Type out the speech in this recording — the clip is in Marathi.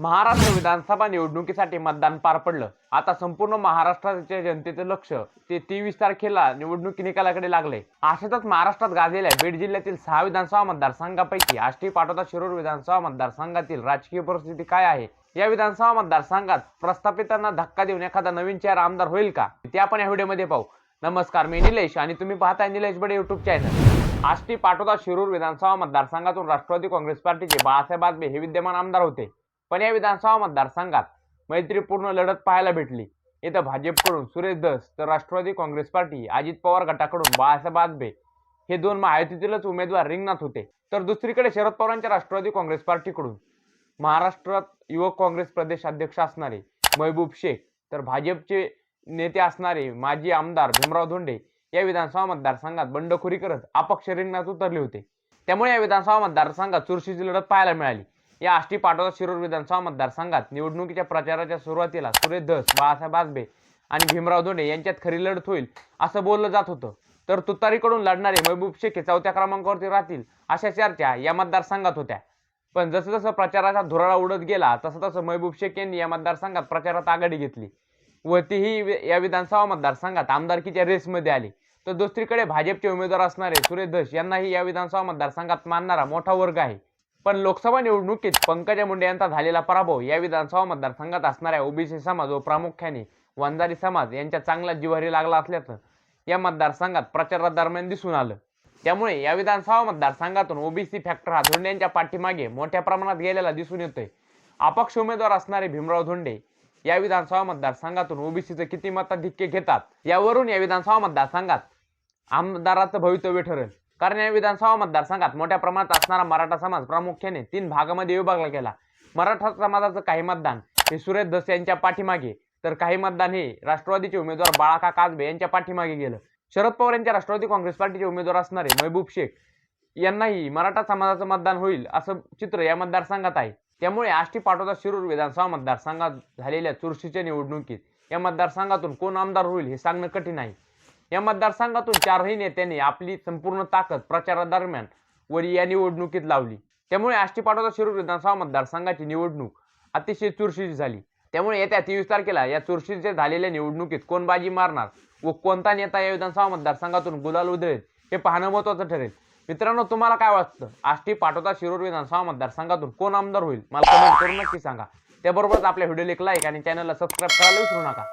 महाराष्ट्र विधानसभा निवडणुकीसाठी मतदान पार पडलं. आता संपूर्ण महाराष्ट्राच्या जनतेचं लक्ष ते तेवीस तारखेला निवडणुकी निकालाकडे लागले. अशातच महाराष्ट्रात गाजलेल्या बीड जिल्ह्यातील सहा विधानसभा मतदारसंघापैकी आष्टी पाटोदा शिरूर विधानसभा मतदारसंघातील राजकीय परिस्थिती काय आहे? या विधानसभा मतदारसंघात प्रस्थापितांना धक्का देऊन एखादा नवीन चेहरा आमदार होईल का? ते आपण या व्हिडिओमध्ये पाहू. नमस्कार मी निलेश आणि तुम्ही पाहताय निलेश बडे युट्यूब चॅनल आष्टी पाटोदा शिरूर विधानसभा मतदारसंघातून राष्ट्रवादी काँग्रेस पार्टीचे बाळासाहेब आजबे हे विद्यमान आमदार होते. पण या विधानसभा मतदारसंघात मैत्रीपूर्ण लढत पाहायला भेटली. इथं भाजपकडून सुरेश दस तर राष्ट्रवादी काँग्रेस पार्टी अजित पवार गटाकडून बाळासाहेब आजबे हे दोन महायुतीतीलच उमेदवार रिंगणात होते. तर दुसरीकडे शरद पवारांच्या राष्ट्रवादी काँग्रेस पार्टीकडून महाराष्ट्रात युवक काँग्रेस प्रदेश अध्यक्ष असणारे महबूब शेख तर भाजपचे नेते असणारे माजी आमदार भीमराव धोंडे या विधानसभा मतदारसंघात बंडखोरी करत अपक्ष रिंगणात उतरले होते. त्यामुळे या विधानसभा मतदारसंघात चुरशीची लढत पाहायला मिळाली. या आष्टी पाटोदा शिरूर विधानसभा मतदारसंघात निवडणुकीच्या प्रचाराच्या सुरुवातीला सुरेश धस बाळासाहेब आजबे आणि भीमराव धोंडे यांच्यात खरी लढत होईल असं बोललं जात होतं. तर तुतारीकडून लढणारे महबूब शेखे चौथ्या क्रमांकावरती राहतील अशा चर्चा या मतदारसंघात होत्या. पण जसं जसं प्रचाराचा धुराळा उडत गेला तसं तसं महबूब शेख यांनी या मतदारसंघात प्रचारात आघाडी घेतली व तीही या विधानसभा मतदारसंघात आमदारकीच्या रेसमध्ये आली. तर दुसरीकडे भाजपचे उमेदवार असणारे सुरेश धस यांनाही या विधानसभा मतदारसंघात मानणारा मोठा वर्ग आहे. पण लोकसभा निवडणुकीत पंकजा मुंडे यांचा झालेला पराभव या विधानसभा मतदारसंघात असणाऱ्या ओबीसी समाज व प्रामुख्याने वंजारी समाज यांच्या चांगला जिव्हारी लागला असल्याचं या मतदारसंघात प्रचारादरम्यान दिसून आलं. त्यामुळे या विधानसभा मतदारसंघातून ओबीसी फॅक्टर हा धोंडे यांच्या पाठीमागे मोठ्या प्रमाणात गेलेला दिसून येतोय. अपक्ष उमेदवार असणारे भीमराव धोंडे या विधानसभा मतदारसंघातून ओबीसीचे किती मताधिक्य घेतात यावरून या विधानसभा मतदारसंघात आमदाराचं भवितव्य ठरेल. कारण या विधानसभा मतदारसंघात मोठ्या प्रमाणात असणारा मराठा समाज प्रामुख्याने तीन भागामध्ये विभागला गेला. मराठा समाजाचं काही मतदान हे सुरेश धस यांच्या पाठीमागे तर काही मतदान हे राष्ट्रवादीचे उमेदवार बाळाका काजबे यांच्या पाठीमागे गेलं. शरद पवार यांच्या राष्ट्रवादी काँग्रेस पार्टीचे उमेदवार असणारे महबूब शेख यांनाही मराठा समाजाचं मतदान होईल असं चित्र या मतदारसंघात आहे. त्यामुळे आष्टी पाटोदा शिरूर विधानसभा मतदारसंघात झालेल्या चुरशीच्या निवडणुकीत या मतदारसंघातून कोण आमदार होईल हे सांगणं कठीण आहे. या मतदारसंघातून चारही नेत्यांनी आपली संपूर्ण ताकद प्रचारादरम्यान वरी या निवडणुकीत लावली. त्यामुळे आष्टी पाटोदा शिरूर विधानसभा मतदारसंघाची निवडणूक अतिशय चुरशीची झाली. त्यामुळे येत्या तेवीस तारखेला या चुरशीचे झालेल्या निवडणुकीत कोण बाजी मारणार व कोणता नेता या विधानसभा मतदारसंघातून गुलाल उधळेल हे पाहणं महत्वाचं ठरेल. मित्रांनो तुम्हाला काय वाटतं? आष्टी पाटोदा शिरूर विधानसभा मतदारसंघातून कोण आमदार होईल? मला कमेंट करून नक्की सांगा. त्याबरोबरच आपल्या व्हिडिओला एक लाईक आणि चॅनलला सबस्क्राईब करायला विसरू नका.